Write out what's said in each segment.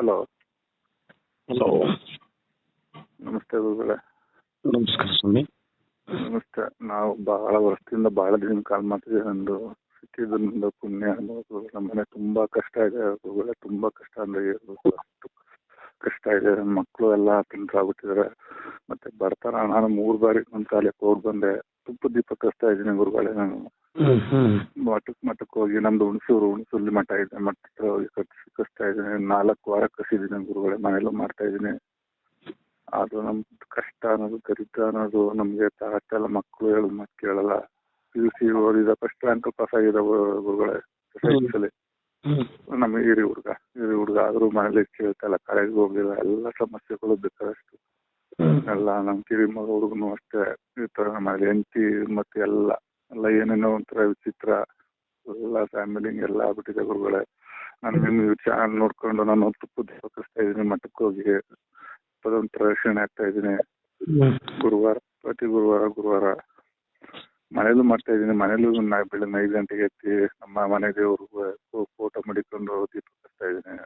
Hello. Hello. ನಮಸ್ತೆ ಗುರುಗಳೇ. ನಮಸ್ಕಾರ ಸ್ವಾಮಿ. ನಮಸ್ತೆ. ನಾವು ಬಹಳ ವರ್ಷದಿಂದ ಬಹಳ ದಿನ ಕಾಲ್ ಮಾಡ್ತಿದ್ದೀವಿ. ನಂದು ಸಿಕ್ಕಿದ್ದು ನಿಮ್ದು ಪುಣ್ಯ ಅನ್ನೋದು ನಮ್ಮ ಮನೆ ತುಂಬ ಕಷ್ಟ ಇದೆ ಗುರುಗಳೇ. ತುಂಬಾ ಕಷ್ಟ ಅಂದ್ರೆ ಅಷ್ಟು ಕಷ್ಟ ಇದೆ. ಮಕ್ಕಳು ಎಲ್ಲ ತಿಂದ್ರಾಗ್ಬಿಟ್ಟಿದ್ದಾರೆ. ಮತ್ತು ಬರ್ತಾರ. ನಾನು ಮೂರು ಬಾರಿ ನನ್ನ ಕಾಲಕ್ಕೆ ಹೋಗಿ ಬಂದೆ. ತುಪ್ಪ ದೀಪ ಕಷ್ಟ ಇದ್ದೀನಿ ಗುರುಗಳೇ ನಾನು. ಮಠಕ್ ಮಠಕ್ ಮಠಕ್ಕೆ ಮಠಕ್ಕೆ ಹೋಗಿ ನಮ್ದು ಹುಣಸೂರು ಹುಣಸೂರಲ್ಲಿ ಮಠ ಇದೆ. ಮಠ ಹೋಗಿ ಕಟ್ಸಿ ಕಷ್ಟ ಇದ್ದೀನಿ. ನಾಲ್ಕು ವಾರ ಕಸಿದ್ದೀನಿ ಗುರುಗಳೇ. ಮನೆಯಲ್ಲೂ ಮಾಡ್ತಾ ಇದ್ದೀನಿ. ಅದು ನಮ್ ಕಷ್ಟ ಅನ್ನೋದು ದರಿದ್ರ ಅನ್ನೋದು. ನಮಗೆ ಎಲ್ಲ ಮಕ್ಕಳು ಹೇಳೋದು ಮತ್ ಕೇಳಲ್ಲ. ಪಿ ಯು ಸಿ ಓದಿದ ಫಸ್ಟ್ ರ್ಯಾಂಕ್ ಪಾಸ್ ಆಗಿದ ಗುರುಗಳೇ ಹ್ಮ್ ನಮ್ಮ ಹಿರಿ ಹುಡುಗ ಹಿರಿ ಹುಡುಗ ಆದ್ರೂ ಮನೇಲಿ ಕೇಳ್ತಾ ಇಲ್ಲ. ಕಾಲೇಜ್ಗೆ ಹೋಗಿಲ್ಲ ಎಲ್ಲ ಸಮಸ್ಯೆಗಳು ಬೇಕಾದಷ್ಟು ಎಲ್ಲ ನಮ್ ಕಿರಿ ಮಗ ಹುಡುಗನು ಅಷ್ಟೇ ಥರ ನಮ್ಮ ಹೆಂಡತಿ ಮತ್ತೆ ಎಲ್ಲ ಎಲ್ಲ ಏನೇನೋ ಒಂಥರ ವಿಚಿತ್ರ, ಎಲ್ಲ ಫ್ಯಾಮಿಲಿ ಎಲ್ಲ ಆಗ್ಬಿಟ್ಟಿದೆ ಗುರುಗಳೇ. ನಾನು ನಿಮ್ಮ ಚಾನಲ್ ನೋಡ್ಕೊಂಡು ನಾನು ತುಪ್ಪು ದೀಪ ಇದೀನಿ ಮಠಕ್ಕೆ ಹೋಗಿ ಅದೊಂಥರ ರಕ್ಷಣೆ ಆಗ್ತಾ ಇದೀನಿ ಗುರುವಾರ, ಪ್ರತಿ ಗುರುವಾರ ಗುರುವಾರ ಮನೇಲೂ ಮಾಡ್ತಾ ಇದೀನಿ ಮನೇಲೂ ಬೆಳಗ್ಗೆ ಐದು ಗಂಟೆಗೆ ಎತ್ತಿ ನಮ್ಮ ಮನೆ ದೇವ್ರಿಗೆ ಫೋಟೋ ಮಡಿಕೊಂಡು ದೀಪ ಕಟ್ತಾ ಇದ್ದೀನಿ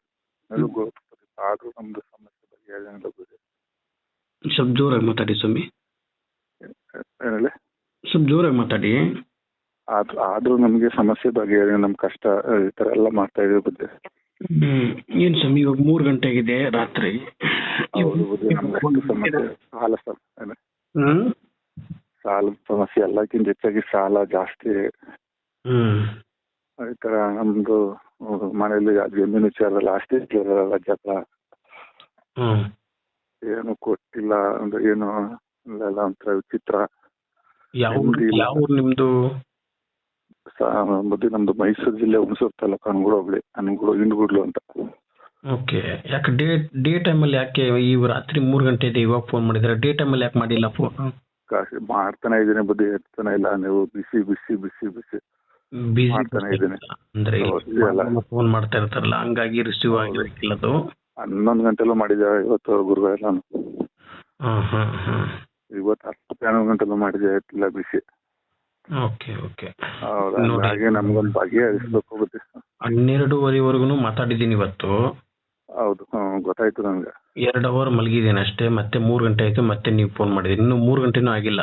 ಮನೇಲೂ ಗೋ ತುಪ್ಪ ದೀಪ ಆದರೂ ನಮ್ಮದು ಸಮಸ್ಯೆ ಬಗೆಹರಿಯಂಗಿಲ್ಲ ಗುರುಗಳೇ. ಸ್ವಲ್ಪ ಜೋರಾಗಿ ಮಾತಾಡಿ ಸ್ವಾಮಿ. ಸ್ವಲ್ಪ ಜೋರಾಗಿ ಮಾತಾಡಿ. ಆದ್ರೂ ಆದ್ರೂ ನಮಗೆ ಸಮಸ್ಯೆ ಬಗ್ಗೆ ನಮ್ಮ ಕಷ್ಟ ಈ ತರ ಎಲ್ಲ ಮಾಡ್ತಾ ಇದೀವಿ ಬುದ್ಧಿ. ಹ್ಮ್ ಏನ್ ಸ್ವಾಮಿ ಇವಾಗ ಮೂರ್ ಗಂಟೆ ಆಗಿದೆ ರಾತ್ರಿ. ಹೌದು ಬುದ್ಧಿ ನಮ್ಗೆ ಅಷ್ಟು ಸಮಸ್ಯೆ? ಸಾಲ ಹ್ಮ್. ಸಾಲದ ಸಮಸ್ಯೆ ಎಲ್ಲಕ್ಕಿಂತ ಹೆಚ್ಚಾಗಿ ಸಾಲ ಜಾಸ್ತಿ. ಹ್ಮ್. ಈ ತರ ನಮ್ದು ಮನೇಲಿ ಜಮೀನು ವಿಚಾರದಲ್ಲಿ ಆಸ್ತಿ ವಿಚಾರದಲ್ಲ ಜಗಳ ಹ್ಮ್. ಏನು ಕೊಟ್ಟಿಲ್ಲ ಅಂದ್ರೆ ಏನು ಇಲ್ಲ ಒಂಥರ ವಿಚಿತ್ರ. ಯಾವ ಊರು- ನೆಮ್ಮದಿ ಇಲ್ಲ. ಯಾವ ಊರು ನಿಮ್ದು? ಸಾ- ನಮ್ದು ಮೈಸೂರು ಜಿಲ್ಲೆ ಹುಣಸೂರ್ ತಾಲೂಕು ಅನ್ಗುಡು ಹೋಗ್ಲಿ ಅನ್ಗುಡು ಹಿಂಡ್ಗುಡ್ಲು ಅಂತ. ಓಕೆ ಯಾಕೆ ಡೇ ಡೇ ಟೈಮಲ್ಲಿ ಯಾಕೆ ಈ ರಾತ್ರಿ ಮೂರ್ ಗಂಟೆ ಇದೆ ಇವಾಗ ಫೋನ್ ಮಾಡಿದ್ರೆ ಡೇ ಟೈಮಲ್ಲಿ ಯಾಕೆ ಮಾಡಿಲ್ಲ ಫೋನ್? ಕಾಶಿ ಮಾಡ್ತಾನೆ ಇದ್ದೀನಿ ಬುದ್ಧಿ ಎತ್ತಾನೆ ಇಲ್ಲ ನೀವು ಬಿಸಿ ಬಿಸಿ ಬಿಸಿ ಬಿಸಿ. ಬಿಸಿ ಮಾಡ್ತಾನೆ ಇದ್ದೀನಿ. ಅಂದ್ರೆ ಹೌದು. ಫೋನ್ ಮಾಡ್ತಾ ಇರ್ತಾರಲ್ಲ ಹಂಗಾಗಿ ರಿಸೀವ್ ಆಗಿರಕ್ಕಿಲ್ಲ ಅದು. ಹನ್ನೊಂದು ಗಂಟೆಲೂ ಮಾಡಿದ್ದೆ ಇವತ್ತು ಗುರುವಾರ ನಾನು. ಇವತ್ತು ಹತ್ತು ಹನ್ನೊಂದು ಗಂಟೆಲೂ ಮಾಡಿದ್ದೆ ಇಲ್ಲ ಬಿಸಿ. Okay okay. ಹಾಗೆ ನಮ್ಗೊಂದು ಬಗೆಹರಿಸ್ಬೇಕು ಬುದ್ಧಿ ಹನ್ನೆರಡೂವರೆವರೆಗೂ ಮಾತಾಡಿದ್ದೀನಿ ಇವತ್ತು. ಹೌದು ಗೊತ್ತಾಯ್ತು ನನಗೆ. ಎರಡು ಅವರ್ ಮಲಗಿದ್ದೀನಿ ಅಷ್ಟೇ ಮತ್ತೆ ಮೂರ್ ಗಂಟೆ ಆಯ್ತು ಮತ್ತೆ ನೀವು ಫೋನ್ ಮಾಡಿದ್ರಿ. ಇನ್ನು ಮೂರ್ ಗಂಟೆನೂ ಆಗಿಲ್ಲ.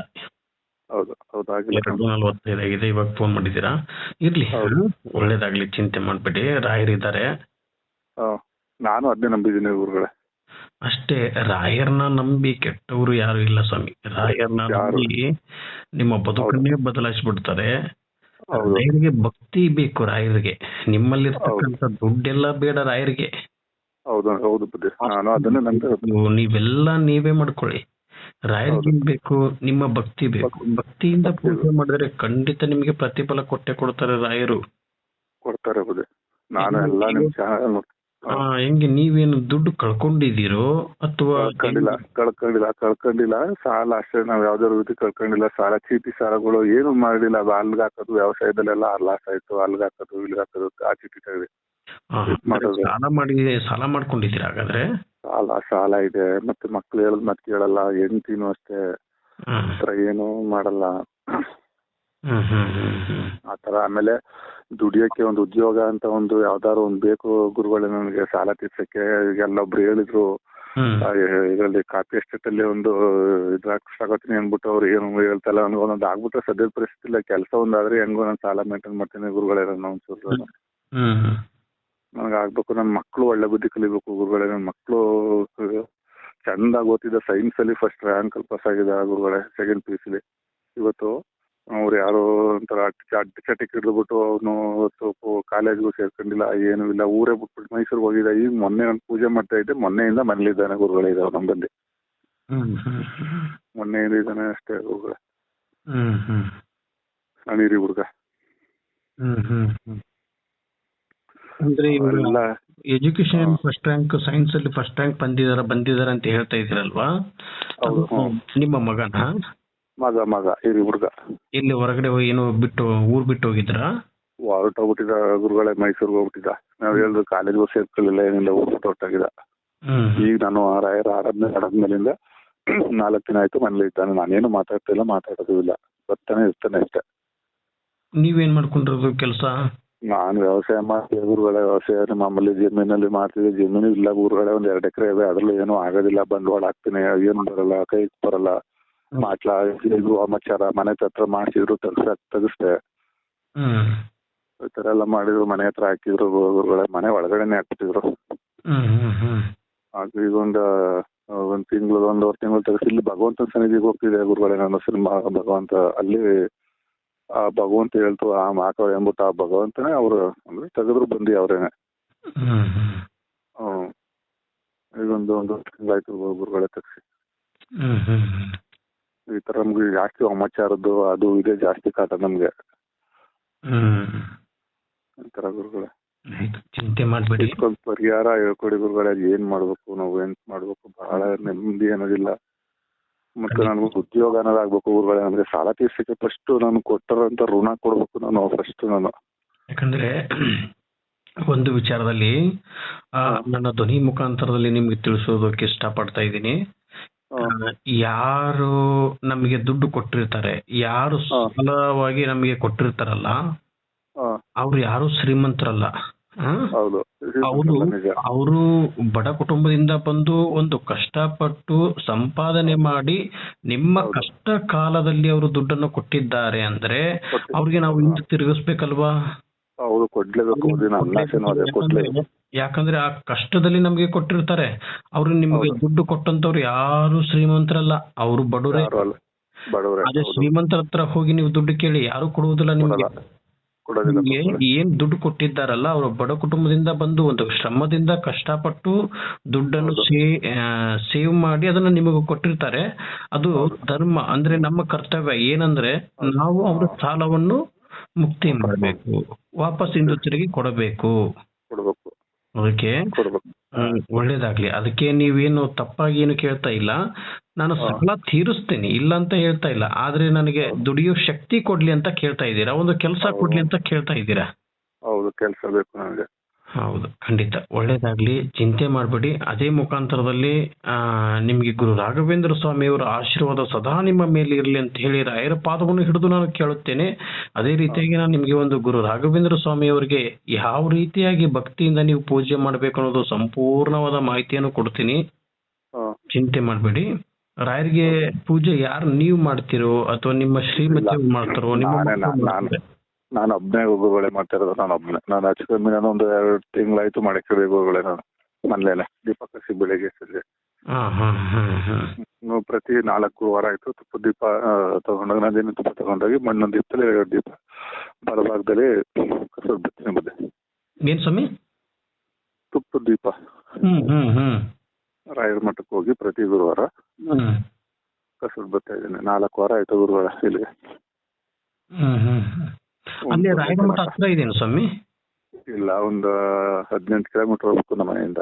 ಹೌದು ಹೌದು ಆಗಿಲ್ಲ ಇವಾಗ ಫೋನ್ ಮಾಡಿದ್ದೀರಾ? ಇರ್ಲಿ. ಒಳ್ಳೇದಾಗ್ಲಿ ಚಿಂತೆ ಮಾಡಬೇಡಿ. ರಾಯರಿದ್ದಾರೆ. ನಾನು ಅದನ್ನೇ ನಂಬಿದ್ದೀನಿ ಗುರುಗಳೇ. ಅಷ್ಟೇ ರಾಯರ್ನ ನಂಬಿ ಕೆಟ್ಟವರು ಯಾರು ಇಲ್ಲ ಸ್ವಾಮಿ. ರಾಯರ್ನ ನಂಬಿ ನಿಮ್ಮ ಬದುಕನ್ನೇ ಬದಲಾಯಿಸ್ಬಿಡ್ತಾರೆ. ರಾಯರಿಗೆ ಭಕ್ತಿ ಬೇಕು ರಾಯರಿಗೆ. ನಿಮ್ಮಲ್ಲಿರ್ತಕ್ಕಂಥ ದುಡ್ಡೆಲ್ಲ ಬೇಡ ರಾಯರಿಗೆ. ನೀವೆಲ್ಲ ನೀವೇ ಮಾಡ್ಕೊಳ್ಳಿ. ರಾಯರಿಗೆ ಬೇಕು ನಿಮ್ಮ ಭಕ್ತಿ ಬೇಕು. ಭಕ್ತಿಯಿಂದ ಪೂಜೆ ಮಾಡಿದ್ರೆ ಖಂಡಿತ ನಿಮಗೆ ಪ್ರತಿಫಲ ಕೊಟ್ಟೆ ಕೊಡ್ತಾರೆ ರಾಯರು. ಕೊಡ್ತಾರೆ ನಾನು ಎಲ್ಲ ನಿಮ್ ಚಾನಲ್ ಹೆಂಗೆ ನೀವೇನು ದುಡ್ಡು ಕಳ್ಕೊಂಡಿದ್ದೀರೋ ಅಥವಾ ಕಳ್ಕೊಂಡಿಲ್ಲ ಕಳ್ಕೊಂಡಿಲ್ಲ ಕಳ್ಕೊಂಡಿಲ್ಲ. ಸಾಲ ಅಷ್ಟೇ ನಾವು ಯಾವ್ದಾದ್ರು ರೀತಿ ಕಳ್ಕೊಂಡಿಲ್ಲ. ಸಾಲ ಚೀಟಿ ಸಾಲಗಳು ಏನು ಮಾಡಿಲ್ಲ. ಅದು ಅಲ್ಗ್ ಹಾಕೋದು ವ್ಯವಸಾಯದಲ್ಲೆಲ್ಲ ಲಾಸ್ ಆಯ್ತು ಅಲ್ಗ್ ಹಾಕೋದು ಇಲ್ಗ್ ಹಾಕೋದು ಆ ಚೀಟಿ ತೆಗ್ದು. ಸಾಲ ಮಾಡಿ ಸಾಲ ಮಾಡ್ಕೊಂಡಿದ್ದೀರಾ ಹಾಗಾದ್ರೆ? ಸಾಲ ಸಾಲ ಇದೆ. ಮತ್ತೆ ಮಕ್ಳು ಹೇಳದ್ ಮತ್ತೆ ಕೇಳಲ್ಲ. ಹೆಂಡ್ತಿನೂ ಅಷ್ಟೇ. ಏನು ಮಾಡಲ್ಲ. ಆ ತರ ಆಮೇಲೆ ದುಡಿಯೋಕೆ ಒಂದು ಉದ್ಯೋಗ ಅಂತ ಒಂದು ಯಾವ್ದಾದ್ರು ಒಂದು ಬೇಕು ಗುರುಗಳೇ ನನಗೆ ಸಾಲ ತೀರ್ಸಕ್ಕೆ ಎಲ್ಲೊಬ್ರು ಹೇಳಿದ್ರು. ಇದರಲ್ಲಿ ಕಾಪಿ ಎಸ್ಟೇಟ್ ಅಲ್ಲಿ ಒಂದು ಇದಾಗ್ತೀನಿ ಅಂದ್ಬಿಟ್ಟು ಅವ್ರು ಏನು ಹೇಳ್ತಲ್ಲ ನನಗೆ ಒಂದೊಂದು ಆಗ್ಬಿಟ್ರೆ ಸದ್ಯದ ಪರಿಸ್ಥಿತಿ ಇಲ್ಲ. ಕೆಲಸ ಒಂದಾದ್ರೆ ಹೆಂಗೋ ನಾನು ಸಾಲ ಮೇಂಟೈನ್ ಮಾಡ್ತೀನಿ ಗುರುಗಳೇ ನಾನು ಒಂಚೂರು ನನಗೆ ಆಗ್ಬೇಕು ನನ್ನ ಮಕ್ಕಳು ಒಳ್ಳೆ ಬುದ್ಧಿ ಕಲಿಬೇಕು ಗುರುಗಳೇ. ನನ್ನ ಮಕ್ಕಳು ಚಂದಾಗಿ ಓದ್ತಿದ್ದ ಸೈನ್ಸ್ ಅಲ್ಲಿ ಫಸ್ಟ್ ರ್ಯಾಂಕ್ ಅಲ್ಲಿ ಪಾಸ್ ಆಗಿದೆ ಗುರುಗಳೇ ಸೆಕೆಂಡ್ ಪಿ ಸಿ ಇವತ್ತು ಅವ್ರು ಯಾರೋ ಒಂಥರ ಚಟಿಕ್ ಹಿಡಿದ್ಬಿಟ್ಟು ಅವನು ಸ್ವಲ್ಪ ಕಾಲೇಜ್ಗೂ ಸೇರ್ಕೊಂಡಿಲ್ಲ ಏನೂ ಇಲ್ಲ ಊರೇ ಬಿಟ್ಬಿಟ್ಟು ಮೈಸೂರಿಗೆ ಹೋಗಿದ್ದ. ಈಗ ಮೊನ್ನೆ ನಾನು ಪೂಜೆ ಮಾಡ್ತಾ ಇದ್ದೆ ಮೊನ್ನೆಯಿಂದ ಮನೇಲಿದ್ದಾನೆ ಗುರುಗಳೇ ಇದ್ದಾವೆ ನಮ್ಮಲ್ಲಿ ಮೊನ್ನೆಯಿಂದ ಇದ್ದಾನೆ ಅಷ್ಟೇ ಗುರುಗಳೇ. ಹ್ಮ್ ಹ್ಮ್. ನಾನು ಹಿರಿ ಹುಡುಗ ಅಂದ್ರೆ ಎಜುಕೇಶನ್ ಫಸ್ಟ್ ರ್ಯಾಂಕ್ ಸೈನ್ಸ್ ಅಲ್ಲಿ ಫಸ್ಟ್ ರ್ಯಾಂಕ್ ಬಂದಿದಾರ ಬಂದಿದಾರ ಅಂತ ಹೇಳ್ತಾ ಇದ್ರಲ್ವಾ? ಹೌದು, ನಿಮ್ಮ ಮಗನ? ಮಗ ಮಗ ಇರಿ ಹುಡುಗ. ಇಲ್ಲಿ ಹೊರಗಡೆ ಹೋಗಿ ಏನೋ ಬಿಟ್ಟು ಊರ್ ಬಿಟ್ಟು ಹೋಗಿದ್ರಾ? ಹೊರಟೋಗ್ಬಿಟ್ಟಿದ್ದ ಗುರುಗಳೇ ಮೈಸೂರಿಗೆ ಹೋಗ್ಬಿಟ್ಟಿದ್ದ. ನಾವ್ ಹೇಳಿದ್ರು ಕಾಲೇಜ್ಗೂ ಸೇರ್ಕೊಳ್ಳಿಲ್ಲ ಏನಿಲ್ಲ ಊರ್ಬಿಟ್ಟು ಹೊರಟಾಗಿದ್ದ. ಹ್ಮ್. ಈಗ ನಾನು ಆ ರಾಯರ ಆರಾಧನೆ ಆಡಾದ್ಮೇಲಿಂದ ನಾಲ್ಕು ದಿನ ಆಯ್ತು ಮನೇಲಿ ಇದ್ದಾನೆ. ನಾನೇನು ಮಾತಾಡ್ತಾ ಇಲ್ಲ ಮಾತಾಡೋದು ಇಲ್ಲ. ಬರ್ತಾನೆ ಇರ್ತಾನೆ ಅಷ್ಟೇ. ನೀವೇನ್ ಮಾಡ್ಕೊಂಡಿರೋದು ಕೆಲಸ? ನಾನು ವ್ಯವಸಾಯ ಮಾಡ್ತೀವಿ ಗುರುಗಳೇ ವ್ಯವಸಾಯ. ಮಾಮೂಲಿ ಜಮೀನಲ್ಲಿ ಮಾಡ್ತಿದ್ದೆ. ಜಮೀನು ಇಲ್ಲ ಗುರುಗಳೇ. ಒಂದ್ ಎರಡು ಎಕರೆ ಇದೆ. ಅದ್ರಲ್ಲಿ ಏನೂ ಆಗೋದಿಲ್ಲ. ಬಂಡವಾಳ ಹಾಕ್ತೀನಿ. ಏನು ಬರಲ್ಲ ಕೈ ಬರಲ್ಲ. ಇದು ಅಮಚಾರ ಮನೆ ಹತ್ರ ಮಾಡ್ಸಿದ್ರು ತೆಗ್ಸಕ್ ತೆಗಿಸ್ದೆ. ಈ ತರ ಎಲ್ಲ ಮಾಡಿದ್ರು ಮನೆ ಹತ್ರ ಹಾಕಿದ್ರು ಗುರುಗಳೇ ಮನೆ ಒಳಗಡೆನೆ ಹಾಕ್ತಿದ್ರು ಅದು ಈಗ ಒಂದು ಒಂದು ತಿಂಗಳು ಒಂದೂವರೆ ತಿಂಗಳು ತೆಗೆಸಿ ಇಲ್ಲಿ ಭಗವಂತ ಸನ್ನಿಧಿಗೆ ಹೋಗ್ತಿದೆ ಗುರುಗಳೇ ನನ್ನ ಸಿನಿಮಾ ಭಗವಂತ. ಅಲ್ಲಿ ಆ ಭಗವಂತ ಹೇಳ್ತು ಆ ಮಾಕವ ಅಂದ್ಬಿಟ್ಟು ಆ ಭಗವಂತನೇ ಅವರು ಅಂದ್ರೆ ತೆಗೆದ್ರು ಬಂದಿ ಅವ್ರೇನೆ. ಹ್ಮ್ ಈಗ ಒಂದು ಒಂದು ತಿಂಗಳಾಯ್ತು ಗುರುಗಳೇ ತೆಗ್ಸಿ. ತರ ನಮ್ಗೆ ಜಾಸ್ತಿ ಅಮಾಚಾರದ್ದು ಅದು ಇದೆ ಜಾಸ್ತಿ ಕಾಟ ನಮ್ಗೆ. ತರ ಗುರುಗಳೇ. ಚಿಂತೆ ಮಾಡ್ಬೇಡಿ. ಪರಿಹಾರ ಹೇಳ್ಕೊಡಿ ಗುರುಗಳೇ ಏನ್ ಮಾಡ್ಬೇಕು ನಾವು ಏನ್ ಮಾಡ್ಬೇಕು ಬಹಳ ನೆಮ್ಮದಿ ಅನ್ನೋದಿಲ್ಲ. ಮತ್ತೆ ನನಗೆ ಉದ್ಯೋಗ ಅನ್ನೋದಾಗ್ಬೇಕು ಗುರುಗಳೇ ನಮ್ಗೆ ಸಾಲ ತೀರ್ಸಕ್ಕೆ ಫಸ್ಟ್ ನಾನು ಕೊಟ್ಟರಂತ ಋಣ ಕೊಡ್ಬೇಕು ನಾನು ಫಸ್ಟ್ ನಾನು. ಯಾಕಂದ್ರೆ ಒಂದು ವಿಚಾರದಲ್ಲಿ ನನ್ನ ಧ್ವನಿ ಮುಖಾಂತರದಲ್ಲಿ ನಿಮ್ಗೆ ತಿಳಿಸೋದಕ್ಕೆ ಇಷ್ಟಪಡ್ತಾ ಇದ್ದೀನಿ. ಯಾರು ನಮಗೆ ದುಡ್ಡು ಕೊಟ್ಟಿರ್ತಾರೆ ಯಾರು. ಸಾಲವಾಗಿ ನಮಗೆ ಕೊಟ್ಟಿರ್ತಾರಲ್ಲ ಅವ್ರು ಯಾರು ಶ್ರೀಮಂತರಲ್ಲ? ಹೌದು. ಅವರು ಬಡ ಕುಟುಂಬದಿಂದ ಬಂದು ಒಂದು ಕಷ್ಟಪಟ್ಟು ಸಂಪಾದನೆ ಮಾಡಿ ನಿಮ್ಮ ಕಷ್ಟ ಕಾಲದಲ್ಲಿ ಅವರು ದುಡ್ಡನ್ನು ಕೊಟ್ಟಿದ್ದಾರೆ ಅಂದ್ರೆ. ಅವ್ರಿಗೆ ನಾವು ಹಿಂದೆ ತಿರುಗಿಸ್ಬೇಕಲ್ವಾ? ಹೌದು ಕೊಡ್ಲೇಬೇಕು ದಿನ ಕೊಡ್ಲೇ ಕೊಡ್ಲೇಬೇಕು ಯಾಕಂದ್ರೆ ಆ ಕಷ್ಟದಲ್ಲಿ ನಮ್ಗೆ ಕೊಟ್ಟಿರ್ತಾರೆ. ಅವ್ರು ನಿಮ್ಗೆ. ದುಡ್ಡು ಕೊಟ್ಟಂತವ್ರು ಯಾರು ಶ್ರೀಮಂತರಲ್ಲ ಅವರು ಬಡವರೇ. ಅದೇ. ಶ್ರೀಮಂತರ ಹತ್ರ ಹೋಗಿ ನೀವು ದುಡ್ಡು ಕೇಳಿ ಯಾರು ಕೊಡುವುದಿಲ್ಲ ನಿಮ್ಗೆ. ನಿಮ್ಗೆ ಏನ್ ದುಡ್ಡು ಕೊಟ್ಟಿದ್ದಾರಲ್ಲ ಅವರು ಬಡ ಕುಟುಂಬದಿಂದ ಬಂದು ಒಂದು ಶ್ರಮದಿಂದ ಕಷ್ಟಪಟ್ಟು ದುಡ್ಡನ್ನು ಸೇವ್ ಮಾಡಿ ಅದನ್ನ ನಿಮಗೆ ಕೊಟ್ಟಿರ್ತಾರೆ. ಅದು ಧರ್ಮ ಅಂದ್ರೆ ನಮ್ಮ ಕರ್ತವ್ಯ. ಏನಂದ್ರೆ ನಾವು ಅವರ ಸಾಲವನ್ನು ಮುಕ್ತಿ ಮಾಡಬೇಕು. ವಾಪಸ್ ಹಿಂದೂತರಿಗೆ ಕೊಡಬೇಕು. ಕೊಡ್ಬೇಕು. ಹ್ಮ್, ಒಳ್ಳೇದಾಗ್ಲಿ. ಅದಕ್ಕೆ ನೀವೇನು ತಪ್ಪಾಗಿ ಏನು ಕೇಳ್ತಾ ಇಲ್ಲ. ನಾನು. ಸಾಲ ತೀರಿಸ್ತೀನಿ. ಇಲ್ಲ ಅಂತ ಹೇಳ್ತಾ ಇಲ್ಲ. ಆದ್ರೆ ನನಗೆ ದುಡಿಯೋ ಶಕ್ತಿ ಕೊಡ್ಲಿ ಅಂತ ಕೇಳ್ತಾ ಇದ್ದೀರಾ? ಒಂದು ಕೆಲಸ ಕೊಡ್ಲಿ ಅಂತ ಕೇಳ್ತಾ ಇದ್ದೀರಾ? ಹೌದು ಕೆಲಸ ಬೇಕು ನನಗೆ. ಹೌದು ಖಂಡಿತ. ಒಳ್ಳೇದಾಗ್ಲಿ. ಚಿಂತೆ ಮಾಡಬೇಡಿ. ಅದೇ ಮುಖಾಂತರದಲ್ಲಿ ಆ ನಿಮಗೆ ಗುರು ರಾಘವೇಂದ್ರ ಸ್ವಾಮಿಯವರ ಆಶೀರ್ವಾದ ಸದಾ ನಿಮ್ಮ ಮೇಲೆ ಇರಲಿ ಅಂತ ಹೇಳಿ ರಾಯರ ಪಾದವನ್ನು ಹಿಡಿದು ನಾನು ಕೇಳುತ್ತೇನೆ. ಅದೇ ರೀತಿಯಾಗಿ ನಾನು ನಿಮಗೆ ಒಂದು ಗುರು ರಾಘವೇಂದ್ರ ಸ್ವಾಮಿಯವರಿಗೆ ಯಾವ ರೀತಿಯಾಗಿ ಭಕ್ತಿಯಿಂದ ನೀವು ಪೂಜೆ ಮಾಡಬೇಕು ಅನ್ನೋದು ಸಂಪೂರ್ಣವಾದ ಮಾಹಿತಿಯನ್ನು ಕೊಡ್ತೀನಿ. ಚಿಂತೆ ಮಾಡಬೇಡಿ. ರಾಯರಿಗೆ ಪೂಜೆ ಯಾರು ನೀವು ಮಾಡ್ತಿರೋ ಅಥವಾ ನಿಮ್ಮ ಶ್ರೀಮತಿ ಮಾಡ್ತಾರೋ ನಿಮ್ಮ ನಾನೇ ಒಬ್ಬನೇ ಗುರುಗಳೇ ಮಾಡ್ತಾ ಇರೋದು ನಾನು ಒಬ್ಬನೇ ನಾನು ಹೆಚ್ಚು ಕಮ್ಮಿ ನಾನು ಒಂದು ಎರಡು ತಿಂಗಳಾಯ್ತು ಮಾಡಕ್ಕೆ ಗುರುಗಳೇ ನಾನು ಮನೇಲೆ ದೀಪ ಕಸಿ ಬೆಳಿಗ್ಗೆ ಸಂಜೆ ಪ್ರತಿ ನಾಲ್ಕು ವಾರ ಆಯ್ತು ತುಪ್ಪ ದೀಪ ತಗೊಂಡಾಗ ನಂದಿನಿ ತುಪ್ಪ ತಗೊಂಡೋಗಿ ಮಣ್ಣೊಂದು ದೀಪದಲ್ಲಿ ಎರಡು ದೀಪ ಬಲಭಾಗದಲ್ಲಿ ಕಸದ ಬಿತ್ತನೆ ಬಂದೆ ಏನ್ ಸ್ವಾಮಿ? ತುಪ್ಪದ ದೀಪ. ಹ್ಮ್ ಹ್ಮ್ ಹ್ಮ್. ರಾಯರ ಮಠಕ್ಕೆ ಹೋಗಿ ಪ್ರತಿ ಗುರುವಾರ ಹ್ಮ್. ಕಸದ ಬರ್ತಾ ಇದ್ದೇನೆ. ನಾಲ್ಕು ವಾರ ಆಯ್ತು ಗುರುವಾರ ಇಲ್ಲಿಗೆ. ಹ್ಮ್ ಹ್ಮ್ ಹ್ಮ್. ಅಲ್ಲಿ ರಾಯರ ಮಠ. ಹತ್ರ ಇದೇನು ಸ್ವಾಮಿ. ಇಲ್ಲ ಒಂದು ಹದಿನೆಂಟು ಕಿಲೋಮೀಟರ್ ಹೋಗ್ಬೇಕು ನಮ್ಮ ಮನೆಯಿಂದ.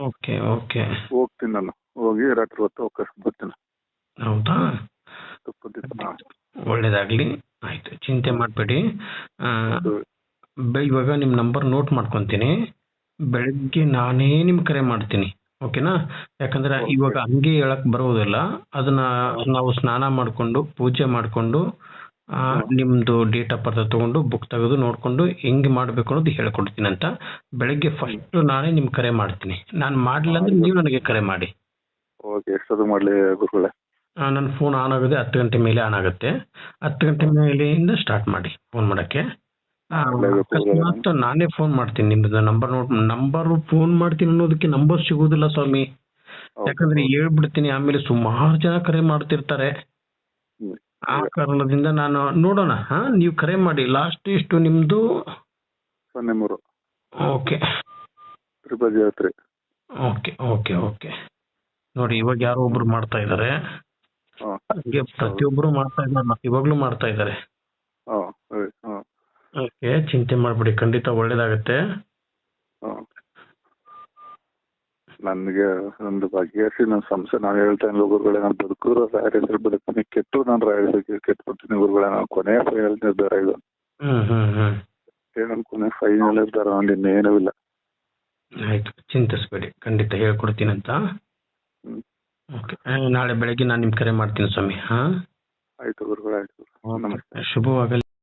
Okay okay. ಹೋಗ್ತೀನಿ ನಾನು. ಹೋಗಿ ರಾತ್ರಿ ಹೊತ್ತು ಅವಕಾಶ ಬರ್ತೀನಿ. ಹೌದಾ? ಒಳ್ಳೇದಾಗ್ಲಿ. ಆಯ್ತು ಚಿಂತೆ ಮಾಡಬೇಡಿ. ಇವಾಗ ನಿಮ್ಮ ನಂಬರ್ ನೋಟ್ ಮಾಡ್ಕೊಂತೀನಿ. ಬೆಳಗ್ಗೆ ನಾನೇ ನಿಮ್ ಕರೆ ಮಾಡ್ತೀನಿ. ಓಕೆನಾ? ಯಾಕಂದ್ರೆ ಇವಾಗ ಹಂಗೆ ಹೇಳಕ್ ಬರೋದಿಲ್ಲ. ಅದನ್ನ ನಾವು ಸ್ನಾನ ಮಾಡ್ಕೊಂಡು ಪೂಜೆ ಮಾಡ್ಕೊಂಡು ನಿಮ್ದು ಡೇಟ್ ಆಫ್ ಬರ್ತ್ ತಗೊಂಡು ಬುಕ್ ತೆಗೆದು ನೋಡ್ಕೊಂಡು ಹೆಂಗ್ ಮಾಡ್ಬೇಕು ಅನ್ನೋದು ಹೇಳ್ಕೊಡ್ತೀನಿ ಅಂತ. ಬೆಳಗ್ಗೆ ಫಸ್ಟ್ ನಾನೇ ನಿಮ್ ಕರೆ ಮಾಡ್ತೀನಿ. ನಾನು ಮಾಡ್ಲಿಲ್ಲ ಅಂದ್ರೆ ನೀವು ನನಗೆ ಕರೆ ಮಾಡಿ. ಓಕೆ ಎಷ್ಟೊತ್ತು ಮಾಡಲಿ ಗುರುಗಳೇ? ಆ, ನನ್ನ ಫೋನ್ ಆನ್ ಆಗೋದೇ ಹತ್ತು ಗಂಟೆ ಮೇಲೆ ಆನ್ ಆಗುತ್ತೆ. ಹತ್ತು ಗಂಟೆ ಮೇಲೆಯಿಂದ ಸ್ಟಾರ್ಟ್ ಮಾಡಿ ಫೋನ್ ಮಾಡಕ್ಕೆ. ಅಕಸ್ಮಾತ್ ನಾನೇ ಫೋನ್ ಮಾಡ್ತೀನಿ. ನಿಮ್ದು ನಂಬರ್ ನೋಟ್ ನಂಬರ್ ಫೋನ್ ಮಾಡ್ತೀನಿ ಅನ್ನೋದಕ್ಕೆ ನಂಬರ್ ಸಿಗುದಿಲ್ಲ ಸ್ವಾಮಿ. ಯಾಕಂದ್ರೆ ಹೇಳ್ಬಿಡ್ತೀನಿ ಆಮೇಲೆ ಸುಮಾರು ಜನ ಕರೆ ಮಾಡ್ತಿರ್ತಾರೆ. ಆ ಕಾರಣದಿಂದ ನಾನು ನೋಡೋಣ ಹಾ? ನೀವು ಕರೆ ಮಾಡಿ ಲಾಸ್ಟ್ ಇಷ್ಟು ನಿಮ್ದು? ಸೊನ್ನೆ ಮೂರು okay triple zero three okay okay okay ನೋಡಿ ಇವಾಗ ಯಾರೋ ಒಬ್ರು ಮಾಡ್ತಾ ಇದ್ದಾರೆ ಹಾಂ. ಹಾಗೆ ಪ್ರತಿಯೊಬ್ಬರು ಮಾಡ್ತಾ ಇದ್ದಾರೆ ಇವಾಗ್ಲೂ ಮಾಡ್ತಾ ಇದ್ದಾರೆ ಓಕೆ ಚಿಂತೆ ಮಾಡ್ಬೇಡಿ ಖಂಡಿತ ಒಳ್ಳೇದಾಗತ್ತೆ ಹಾಂ ನನಗೆ ಒಂದು ಬಗೆಹರಿಸಿ ನನ್ನ ಸಂಸ್ಥೆ ನಾನು ಹೇಳ್ತೇನೆ ಗುರುಗಳೇ ನಾನು ಬದುಕಿರೋ ರಾಯರ ಹೆಸರು ಬದುಕ್ತೀನಿ ಕೆಟ್ಟು ನಾನು ರಾಯರ ಹೆಸರು ಕೆಟ್ಬಿಡ್ತೀನಿ ಗುರುಗಳೇ. ನಾನು ಕೊನೆಯ ಫೈನಲ್ ನಿರ್ಧಾರ ಇದು. ಹ್ಮ್ ಕೊನೆ ಫೈನಲ್ ನಿರ್ಧಾರ ನಾನು ಇನ್ನೇನೂ ಇಲ್ಲ. ಆಯ್ತು ಚಿಂತಿಸ್ಬೇಡಿ. ಖಂಡಿತ ಹೇಳ್ಕೊಡ್ತೀನಿ ಅಂತ. ಓಕೆ ನಾಳೆ ಬೆಳಗ್ಗೆ ನಾನು ನಿಮ್ ಕರೆ ಮಾಡ್ತೀನಿ ಸ್ವಾಮಿ. ಹಾ? ಆಯ್ತು ಗುರುಗಳೇ ಆಯ್ತು ನಮಸ್ತೆ. ಶುಭವಾಗಲಿ.